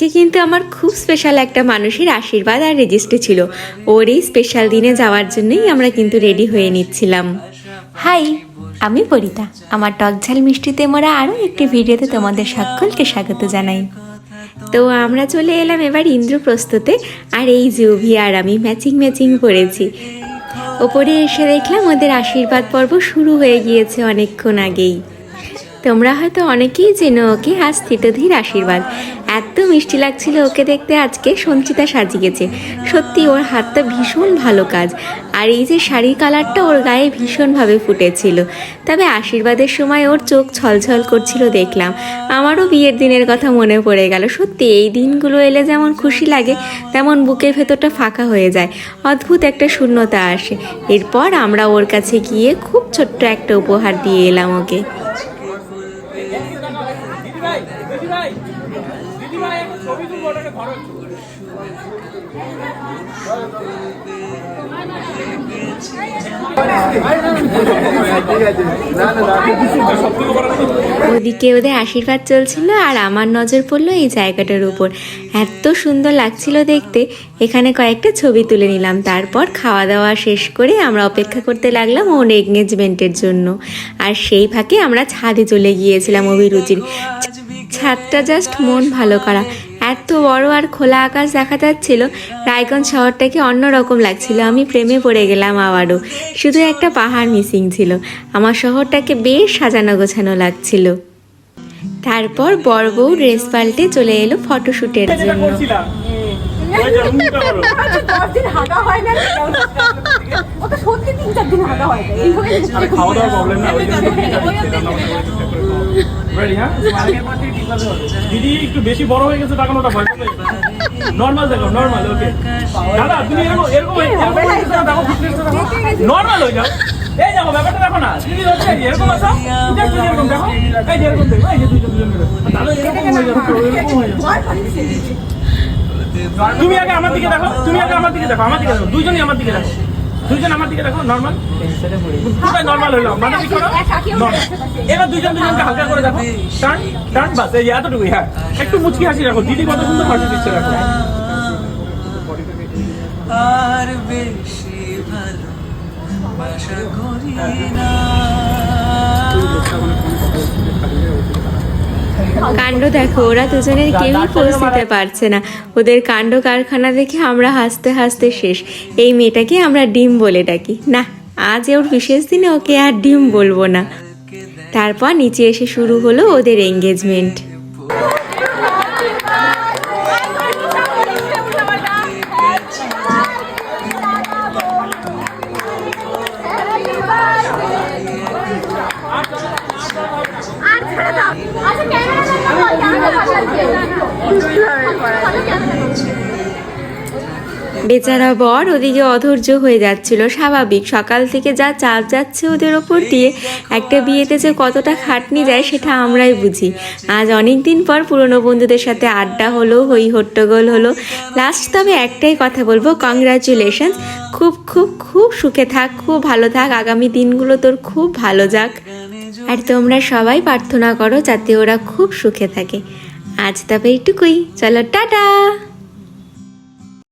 আজকে কিন্তু আমার খুব স্পেশাল একটা মানুষের আশীর্বাদ আর রেজিস্ট্রি ছিল। ওর এই স্পেশাল দিনে যাওয়ার জন্যই আমরা কিন্তু রেডি হয়ে নিচ্ছিলাম। হাই আমি পরিতা। আমার টক ঝাল মিষ্টিতে মোরা আরও একটি ভিডিওতে তোমাদের সকলকে স্বাগত জানাই। তো আমরা চলে এলাম এবার ইন্দ্রপ্রস্থতে আর এই জুভি আর আমি ম্যাচিং ম্যাচিং পড়েছি ওপরে এসে দেখলাম ওদের আশীর্বাদ পর্ব শুরু হয়ে গিয়েছে অনেকক্ষণ আগেই। তোমরা হয়তো অনেকেই চেনো ওকে আজ স্থিতধীর আশীর্বাদ। এত মিষ্টি লাগছিল ওকে দেখতে আজকে সঞ্চিতা সাজিয়েছে। সত্যি ওর হাতটা ভীষণ ভালো কাজ। আর এই যে শাড়ির কালারটা ওর গায়ে ভীষণভাবে ফুটেছিল। তবে আশীর্বাদের সময় ওর চোখ ছলছল করছিল দেখলাম। আমারও বিয়ের দিনের কথা মনে পড়ে গেল। সত্যি এই দিনগুলো এলে যেমন খুশি লাগে, তেমন বুকের ভেতরটা ফাঁকা হয়ে যায়। অদ্ভুত একটা শূন্যতা আসে। এরপর আমরা ওর কাছে গিয়ে খুব ছোট্ট একটা উপহার দিয়ে এলাম ওকে। ওদিকে ওদের আশীর্বাদ চলছিল আর আমার নজর পড়ল এই জায়গাটার উপর। এত সুন্দর লাগছিল দেখতে। এখানে কয়েকটা ছবি তুলে নিলাম। তারপর খাওয়া দাওয়া শেষ করে আমরা অপেক্ষা করতে লাগলাম ওর এঙ্গেজমেন্টের জন্য। আর সেই ফাঁকে আমরা ছাদে চলে গিয়েছিলাম অভিরুচির। ছাদটা জাস্ট মন ভালো করা। এত বড় আর খোলা আকাশ দেখা যাচ্ছিল রায়গঞ্জ শহরটাকে অন্যরকম লাগছিল। আমি প্রেমে পড়ে গেলাম আবারও। শুধু একটা পাহাড় মিসিং ছিল। আমার শহরটাকে বেশ সাজানো গোছানো লাগছিল। তারপর বড় বউ ড্রেস পাল্টে চলে এলো ফটোশ্যুটের জন্য। হয়। খাওয়া প্রবলেম না হ্যাঁ? দিদি একটু বেশি বড় হয়ে গেছে তখন ওটা ভয় নর্মাল দেখো নর্মাল ওকে দাদা তুমি এরকম এরকম দেখো নর্মাল হয়ে যাও। এই দেখো ব্যাপারটা দেখো না। দিদি হচ্ছে এরকম আছো? ঠিক এরকম দেখো এই যে এরকম দেখো এই যে দুইজন দুজন দাদা এরকম হয়ে যাবে এরকম হয়ে যাবে। তুমি আগে আমার দিকে দেখো তুমি আগে আমার দিকে দেখো আমার দিকে দেখো দুইজনই আমার দিকে দেখো। দুইজন আমার দিকে দেখো নর্মাল পুরোটাই নর্মাল হলো মানে কি করো এবার দুইজন দুজনকে হালকা করে দেখো। টার্ন টার্ন বাস এই এতটুকুই হ্যাঁ। একটু মুচকি হাসি রাখো দিদি কত সুন্দর হাসি দিচ্ছে রাখো আর বেশি ভালো বাসা করি না। কাণ্ড দেখো ওরা দুজনের কেউই পৌঁছতে দিতে পারছে না। ওদের কাণ্ড কারখানা দেখে আমরা হাসতে হাসতে শেষ। এই মেয়েটাকে আমরা ডিম বলে ডাকি। না আজ ওর বিশেষ দিনে ওকে আর ডিম বলব না। তারপর নিচে এসে শুরু হলো ওদের এঙ্গেজমেন্ট বেচারা বর ওদিকে অধৈর্য হয়ে যাচ্ছিল, স্বাভাবিক। সকাল থেকে যা চাপ যাচ্ছে ওদের ওপর দিয়ে। একটা বিয়েতে যে কতটা খাটনি যায় সেটা আমরাই বুঝি। আজ অনেক দিন পর পুরনো বন্ধুদের সাথে আড্ডা হলো, হই হট্টগোল হলো। লাস্ট তবে একটাই কথা বলব কংগ্রাচুলেশনস খুব খুব খুব সুখে থাক, খুব ভালো থাক, আগামী দিনগুলো তোর খুব ভালো যাক। আর তোমরা সবাই প্রার্থনা করো যাতে ওরা খুব সুখে থাকে। আজ তবে এইটুকুই। চলো, টাটা!